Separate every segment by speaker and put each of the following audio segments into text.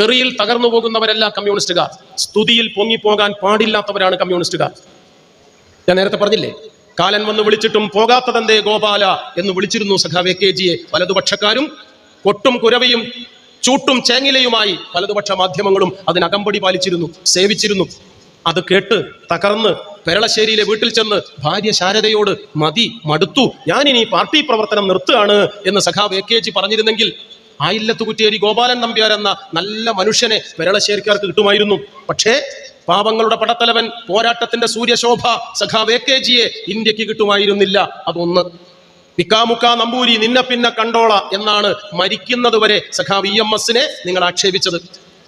Speaker 1: തെറിയിൽ തകർന്നു പോകുന്നവരല്ല കമ്മ്യൂണിസ്റ്റുകാർ. സ്തുതിയിൽ പൊങ്ങിപ്പോകാൻ പാടില്ലാത്തവരാണ് കമ്മ്യൂണിസ്റ്റുകാർ. ഞാൻ നേരത്തെ പറഞ്ഞില്ലേ? കാലൻ വന്ന് വിളിച്ചിട്ടും പോകാത്തതെന്തേ ഗോപാല എന്ന് വിളിച്ചിരുന്നു സഖാവ് എ കെ ജിയെ വലതുപക്ഷക്കാരും കൊട്ടും കുരവയും ചൂട്ടും ചേങ്ങിലയുമായി വലതുപക്ഷ മാധ്യമങ്ങളും അതിനകമ്പടി പാലിച്ചിരുന്നു സേവിച്ചിരുന്നു. അത് കേട്ട് തകർന്ന് പെരളശ്ശേരിയിലെ വീട്ടിൽ ചെന്ന് ഭാര്യ ശാരദയോട് മതി മടുത്തു. ഞാനിനി പാർട്ടി പ്രവർത്തനം നിർത്തുകയാണ് എന്ന് സഖാവ് എ കെ ജി പറഞ്ഞിരുന്നെങ്കിൽ ആയില്ലത്ത് കുറ്റിയേരി ഗോപാലൻ നമ്പ്യാർ എന്ന നല്ല മനുഷ്യനെ പെരളശ്ശേരിക്കാർക്ക് കിട്ടുമായിരുന്നു. പക്ഷേ പാപങ്ങളുടെ പടത്തലവൻ പോരാട്ടത്തിന്റെ സൂര്യശോഭ സഖാ വേ കെ ജിയെ ഇന്ത്യയ്ക്ക് കിട്ടുമായിരുന്നില്ല. അതൊന്ന്. ഇക്കാമുക്ക നമ്പൂരി നിന്നെ പിന്നെ കണ്ടോള എന്നാണ് മരിക്കുന്നത് വരെ സഖാ വി എം എസിനെ നിങ്ങൾ ആക്ഷേപിച്ചത്.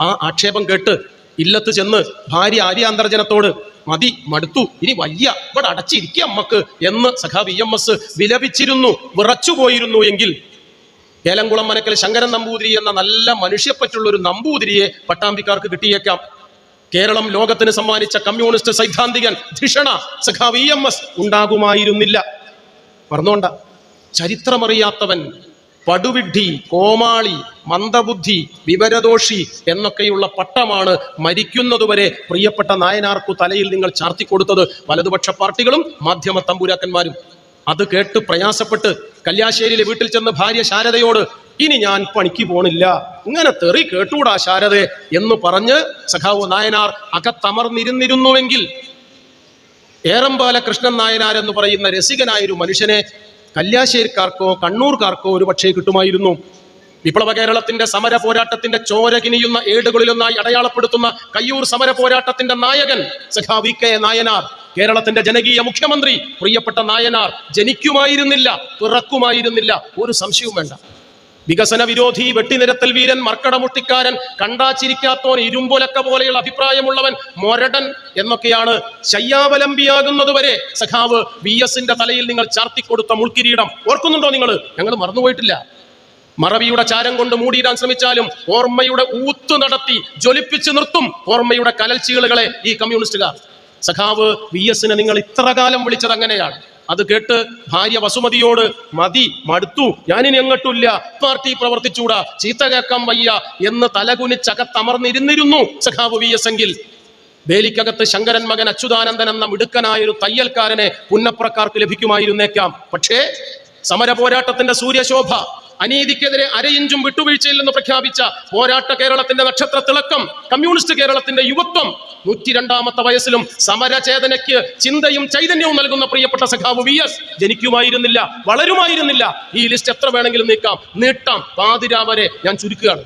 Speaker 1: ആ ആക്ഷേപം കേട്ട് ഇല്ലത്ത് ചെന്ന് ഭാര്യ ആര്യാന്തർജനത്തോട് മതി മടുത്തു. ഇനി വയ്യ ഇവിടെ അടച്ചിരിക്കുക അമ്മയ്ക്ക് എന്ന് സഖാ വി എം എസ് വിലപിച്ചിരുന്നു വിറച്ചുപോയിരുന്നു എങ്കിൽ ഏലംകുളം മനക്കൽ ശങ്കരൻ നമ്പൂതിരി എന്ന നല്ല മനുഷ്യപ്പറ്റുള്ള ഒരു നമ്പൂതിരിയെ പട്ടാമ്പിക്കാർക്ക് കിട്ടിയേക്കാം. കേരളം ലോകത്തിന് സമ്മാനിച്ച കമ്മ്യൂണിസ്റ്റ് സൈദ്ധാന്തികൻ ധിഷണ സഖാവ് ഇ എം എസ് ഉണ്ടാകുമായിരുന്നില്ല. പറഞ്ഞോണ്ട ചരിത്രമറിയാത്തവൻ പടുവിഡ്ഢി കോമാളി മന്ദബുദ്ധി വിവരദോഷി എന്നൊക്കെയുള്ള പട്ടമാണ് മരിക്കുന്നതുവരെ പ്രിയപ്പെട്ട നായനാർക്കു തലയിൽ നിങ്ങൾ ചാർത്തിക്കൊടുത്തത് വലതുപക്ഷ പാർട്ടികളും മാധ്യമ തമ്പുരാക്കന്മാരും. അത് കേട്ട് പ്രയാസപ്പെട്ട് കല്യാശ്ശേരിയിലെ വീട്ടിൽ ചെന്ന് ഭാര്യ ശാരദയോട് ഇനി ഞാൻ പണിക്ക് പോണില്ല. ഇങ്ങനെ തെറി കേട്ടൂടാ ശാരദ എന്ന് പറഞ്ഞ് സഖാവ് നായനാർ അകത്തമർന്നിരുന്നിരുന്നുവെങ്കിൽ ഏറമ്പാല കൃഷ്ണൻ നായനാർ എന്ന് പറയുന്ന രസികനായ ഒരു മനുഷ്യനെ കല്യാശ്ശേരിക്കാർക്കോ കണ്ണൂർക്കാർക്കോ ഒരു പക്ഷേ കിട്ടുമായിരുന്നു. വിപ്ലവ കേരളത്തിന്റെ സമര പോരാട്ടത്തിന്റെ ചോരകിനിയുന്ന ഏടുകളിലൊന്നായി അടയാളപ്പെടുത്തുന്ന കയ്യൂർ സമര പോരാട്ടത്തിന്റെ നായകൻ സഖാ വി കെ നായനാർ. കേരളത്തിന്റെ ജനകീയ മുഖ്യമന്ത്രി പ്രിയപ്പെട്ട നായനാർ ജനിക്കുമായിരുന്നില്ല പിറക്കുമായിരുന്നില്ല. ഒരു സംശയവും വേണ്ട. വികസന വിരോധി വെട്ടിനിരത്തൽ വീരൻ മർക്കടമുട്ടിക്കാരൻ കണ്ടാച്ചിരിക്കാത്തോൻ ഇരുമ്പൊലക്ക പോലെയുള്ള അഭിപ്രായമുള്ളവൻ മൊരടൻ എന്നൊക്കെയാണ് ശയ്യാവലംബിയാകുന്നതുവരെ സഖാവ് വി എസിന്റെ തലയിൽ നിങ്ങൾ ചാർത്തിക്കൊടുത്ത മുൾക്കിരീടം. ഓർക്കുന്നുണ്ടോ നിങ്ങൾ? ഞങ്ങൾ മറന്നുപോയിട്ടില്ല. മറവിയുടെ ചാരം കൊണ്ട് മൂടിയിടാൻ ശ്രമിച്ചാലും ഓർമ്മയുടെ ഊത്ത് നടത്തി ജ്വലിപ്പിച്ചു നിർത്തും ഓർമ്മയുടെ കലൽച്ചീളുകളെ ഈ കമ്മ്യൂണിസ്റ്റുകാർ. സഖാവ് വി എസിനെ നിങ്ങൾ ഇത്ര കാലം വിളിച്ചത് അങ്ങനെയാണ്. അത് കേട്ട് ഭാര്യ വസുമതിയോട് മതി മടുത്തു. ഞാനിനി അങ്ങട്ടില്ല. പാർട്ടി പ്രവർത്തിച്ചൂടാ. ചീത്ത കേൾക്കാൻ വയ്യ എന്ന് തലകുനിച്ചകത്തമർന്നിരുന്നിരുന്നു സഖാവ് വി എസ് എങ്കിൽ. വേലിക്കകത്ത് ശങ്കരൻ മകൻ അച്യുതാനന്ദൻ എന്ന മിടുക്കനായ ഒരു തയ്യൽക്കാരനെ പുന്നപ്രക്കാർക്ക് ലഭിക്കുമായിരുന്നേക്കാം. പക്ഷേ സമര പോരാട്ടത്തിന്റെ സൂര്യശോഭ അനീതിക്കെതിരെ അരയിഞ്ചും വിട്ടുവീഴ്ചയില്ലെന്ന് പ്രഖ്യാപിച്ച പോരാട്ട കേരളത്തിന്റെ നക്ഷത്ര തിളക്കം കമ്മ്യൂണിസ്റ്റ് കേരളത്തിന്റെ യുവത്വം നൂറ്റി രണ്ടാമത്തെ വയസ്സിലും സമരചേതനയ്ക്ക് ചിന്തയും ചൈതന്യവും നൽകുന്ന പ്രിയപ്പെട്ട സഖാവ് വി എസ് ജനിക്കുമായിരുന്നില്ല വളരുമായിരുന്നില്ല. ഈ ലിസ്റ്റ് എത്ര വേണമെങ്കിലും നീക്കാം നീട്ടാം. പാതിരാവരെ ഞാൻ ചുരുക്കുകയാണ്.